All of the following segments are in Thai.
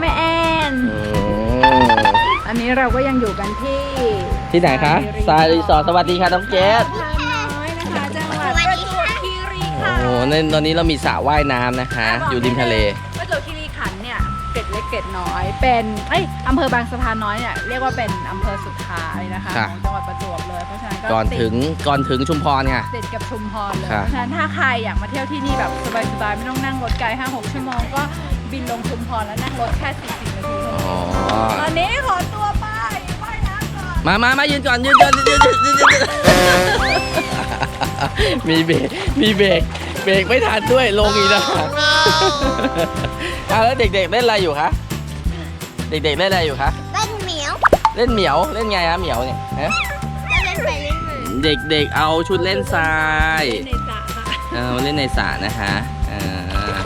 แม่แอนอืมอันนี้เราก็ยังอยู่กันที่ที่ไหนคะทรายรีสอร์ทสวัสดีค่ะน้องเจสทานน้อยนะคะจังหวัดประจวบคีรีขันโอ้ธ์โหในตอนนี้เรามีสระว่ายน้ำนะคะ อยู่ริมทะเล เนี่ยเกร็ดเล็กเกร็ดน้อย เป็นเอ้ยอำเภอบางสะพานน้อยเนี่ยเรียกว่าเป็นอำเภอสุดท้ายนะคะค่ะของจังหวัดประจวบเลยเพราะฉะนั้นก็ก่อนติด ถึงก่อนถึงชุมพรค่ะ ติดกับชุมพรเลยค่ะเพราะฉะนั้นถ้าใครอยากมาเที่ยวที่นี่แบบสบายๆ ไม่ต้องนั่งรถไกล 5-6 ชั่วโมงก็บินลงชุมพรแล้วนั่งรถแค่ 40 นาทีเท่าอ๋นั้นอตอนนี้ขอตัวไปว่ายน้ำก่อน มามามายืนก่อน ยืนก่อนยืนยืนยืนยืนยืนมีเบรกมีเบรกเบรกไม่ทันด้วยลงอีกนะ อะแล้วเด็กๆเล่นอะไรอยู่คะ เด็กๆเล่นอะไรอยู่คะ เล่นเหมียวเล่นเหมียวเล่นไงอะเหมียวเนี่ยฮะแล้วเล่นไปเล่นมาเด็กๆเอาชุดเล่นทรายในสระค่ะเอาเล่นในสระนะคะอ่า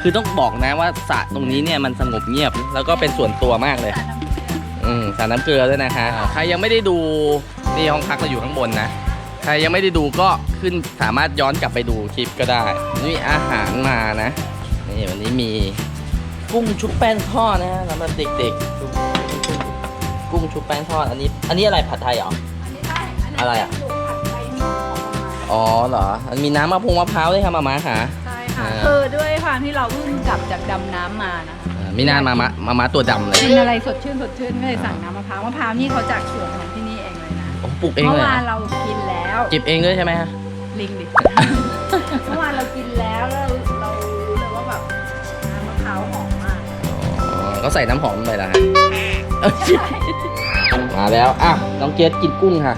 คือต้องบอกนะว่าสระตรงนี้เนี่ยมันสงบเงียบแล้วก็เป็นส่วนตัวมากเลย อืมสระน้ำเกลือด้วยนะคะใครยังไม่ได้ดูนี่ห้องพักเราอยู่ข้างบนนะ ใครยังไม่ได้ดูก็ขึ้นสามารถย้อนกลับไปดูคลิปก็ได้ นี่อาหารมานะ นี่วันนี้มี กุ้งชุบแป้งทอดนะฮะสำหรับเด็กๆ กุ้งชุบแป้งทอดอันนี้ อันนี้อะไรผัดไทยเหรอ อันนี้ได้นนี้อะไรอะปลูกผัดไทยของเราอ๋อเหรอ มันมีน้ำมะพร้าวมะพร้าวด้วยค่ะมาม่าค่ะใช่ค่ะอ่า คือด้วยความที่เราเพิ่งกลับจากดำน้ำมานะอ่ามีนานมามามามาตัวดำเลยกินอะไรสดชื่นสดชื่นก็เลยสั่งน้ำมะพร้าวมะพร้าวนี่เขาจากสวนของที่นี่เองเลยนะโอ้ปลูกเองเมื่เลอยเหรวาอนเรากินแล้ว เก็บเองด้วยใช่ไหมฮะลิงดิ เมื่อวานเรากินแล้ อ๋อเขาใส่น้ำหอมไปแล้วฮะเอ้ยมาแล้วอะน้องเจสกินกุ้งค่ะ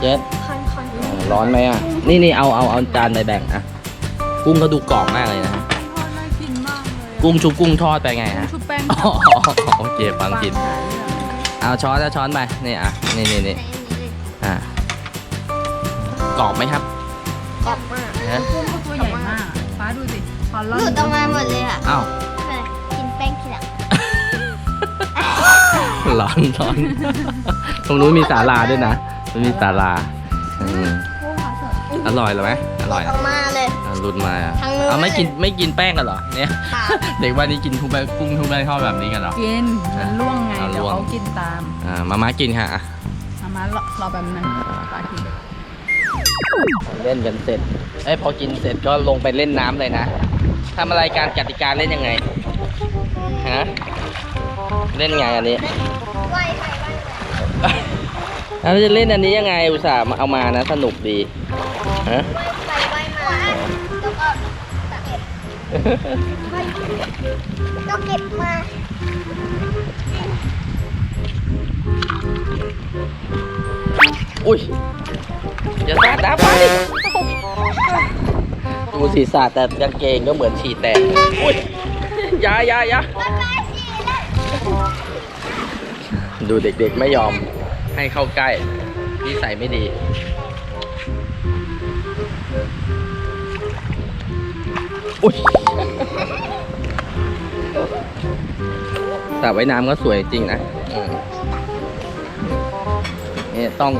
เจสคอนคอนอ่าร้อนไหมอะ นี่นี่เอาเอาเอาจานไปแบ่งอะ กุ้งเขาดูกรอบมากเลยนะฮะทอดน่ากินมากเลยอะกุ้งชุบกุ้งทอดไปไงฮะชุบแป้งอ๋อโอเคฟังผิดวาหาเรื่องเอาช้อนเอาช้อนไปนี่อะนี่นี่นี่อะกรอบไหมครับออกมาฮะกุ้งเขาตัวใหญ่มาก ฟ้าดูสิพอหล่อนลุดออกมาหมดเลยอะอ้าว ร้อนร้อนตรงนู้นมีศาลาด้วยนะ มันมีศาลาอืมกุ้งขอสดอร่อยเหรอไหมอร่อยออกมาเลย อะหลุดมาอะทางนู้น เอาไม่กินไม่กินแป้งกันเหรอเนี่ยค่ะเด็กวันนี้กินทุกแป้งกุ้งทุกแป้งทอดแบบนี้กันเหรอ กินมันล่วงไงเอาเดี๋ยวล่วงเขากินตามอ่ามาม่ากินค่ะอะมามารอรอแป๊บนึงฟ้ากินเล่นกันเสร็จ เอ้ยพอกินเสร็จก็ลงไปเล่นน้ำเลยนะทำอะไรการกติกาเล่นยังไง ฮะ เล่นไงอันนี้ไหวใครไหวเราจะเล่นอันนี้ยังไงอุตส่าห์มาเอามานะ สนุกดีฮะใครไหวมาแล้วก็เก็บก็เก็บมาอุ้ยอย่าสาดน้ำไปดูสีสาดแต่กางเกงก็เหมือนฉี่แตกอุ้ยอยาอยาอยา ดูเด็กๆไม่ยอมให้เข้าใกล้นิสัยไม่ดี อุ้ยสระว่ายน้ำก็สวยจริงนะนี่ต้อง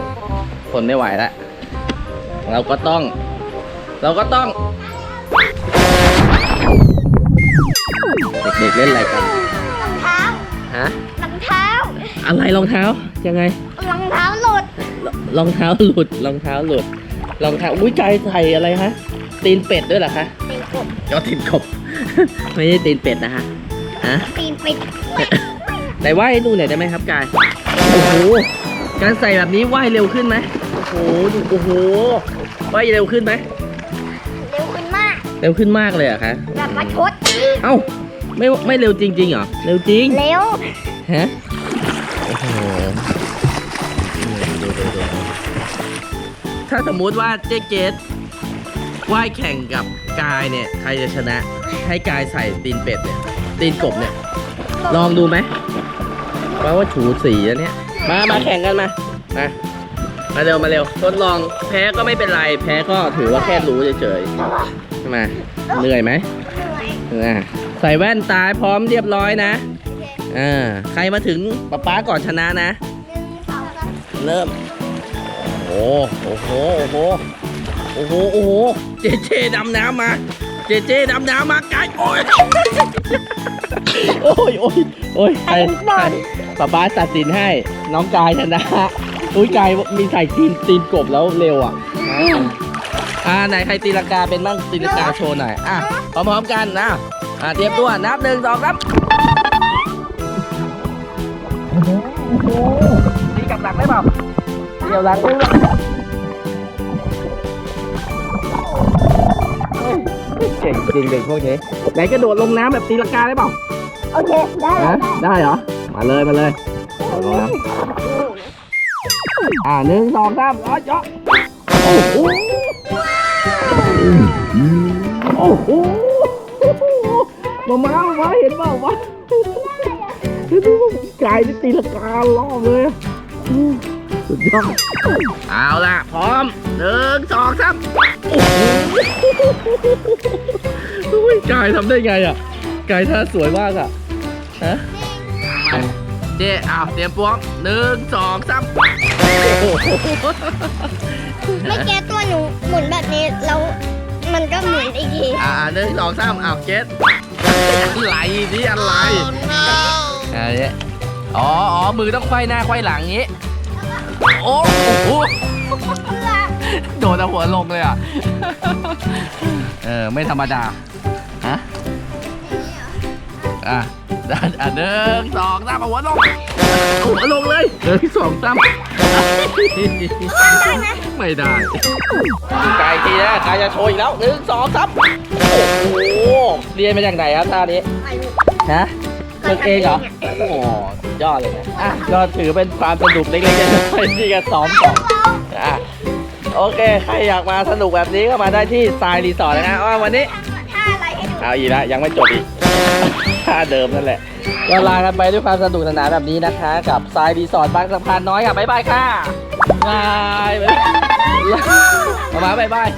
ทนไม่ไหวแล้ว เราก็ต้อง เราก็ต้อง เด็กๆเล่นอะไรกันรองเท้าฮะ อะไรรองเท้ายังไง รองเท้าหลุดรองเท้าหลุดรองเท้าหลุดรองเท้าอุ้ยใจใส่อะไรฮะตีนเป็ดด้วยเหรอคะตีนกบก็ตีนกบ ไม่ใช่ตีนเป็ดนะฮะฮะตีนปิดไหนว่ายให้ดูหน่อยได้ไหมครับกายโอ้โหการใส่แบบนี้ว่ายเร็วขึ้นไหมโอ้โหดูโอ้โหว่ายเร็วขึ้นไหมเร็วขึ้นมากเร็วขึ้นมากเลยเหรอะคะแบบมาชดเอ้าไม่ไม่เร็วจริงๆเหรอเร็วจริงเร็วฮะ โอ้โหดูดูดูถ้าสมมุติว่าเจ๊เกตว่ายแข่งกับกายเนี่ย ใครจะชนะ ให้กายใส่ตีนเป็ดเนี่ย ตีนกบเนี่ย ลองดูไหมว่าว่าถูสีแล้วเนี่ย มามาแข่งกันมามามาเร็วมาเร็วทดลองแพ้ก็ไม่เป็นไร แพ้ก็ถือว่าแค่รู้เฉยๆใช่ไหมเหนื่อยไหมอ่าใส่แว่นตาพร้อมเรียบร้อยนะ อ่าใครมาถึงป๊าป๊าก่อนชนะนะ เริ่ม โอ้โอ้โห โอ้โห โอ้โห โอ้โห เจเจดำน้ำมา เจเจดำน้ำมาไกลโอ้ย โอ้ย โอ้ย โอ้ยใครใครป๊าป๊าตัดสินให้ น้องกายชนะ อุ้ยกายมีใส่ตีนตีนกบแล้วเร็วอะ อ่าไหนใครตีลังกาเป็นบ้างตีลังกาโชว์หน่อย อะพร้อมๆกันนะอะเตรียมตัวนับหนึ่งสองสาม ตีกับหลังได้เปล่าเกี่ยวหลังได้เปล่าเฮ้ยเก่งจริงเด็กพวกนี้ไหนกระโดดลงน้ำแบบตีลังกาได้เปล่าโอเค ได้ฮะได้เหรอ มาเลยมาเลยโดดลงน้ำอ่าหนึ่งสองสามอ๋อเจาะโอ้โหโอ้โหมามามาเห็นเปล่าวะ กายนี่ตีละการอบเลยอะสุดยอดเอาล่ะ พร้อมหนึ่งสองสามโอ้โหอุ้ยกายทำได้ไงอะกายท่าสวยมากอะฮะเจ๊อ้าวเตรียมพร้อมหนึ่งสองสามโอ้โหไม่แก้ตัวหนูหมุนแบบนี้แล้วมันก็หมุนอีกทีอ่าหนึ่งสองสามอ้าวเกตอะไรนี่อะไร อะไรเนี่ยอ๋ออ๋อมือต้องไขว้หน้าไขว้หลังงี้ โอ้โหโดนเอาหัวลงเลยอะ เออ ไม่ธรรมดาฮะอะอะอะหนึ่งสองสามเอาหัวลงเอาหัวลงเลยหนึ่งสองสามไม่ได้ไก่ทีนะกายจะโชว์อีกแล้วหนึ่งสองสามโอ้โห เรียนมาจากไหนครับท่านี้ฮะ ฝึกเองเหรอ โอ้โหสุดยอดเลยนะอะก็ถือเป็นความสนุกเล็กๆน้อยๆที่กันซ้อมก่อนอะโอเค ใครอยากมาสนุกแบบนี้ก็มาได้ที่ทรายรีสอร์ทนะว่าวันนี้ ท่าอะไรให้ดูเอาอีกแล้วยังไม่จบอีก ท่าเดิมนั่นแหละก็ลากันไปด้วยความสนุกสนานแบบนี้นะคะ กับทรายรีสอร์ทบางสะพานน้อยค่ะ บ๊ายบายค่ะบายบายมามาบ๊ายบาย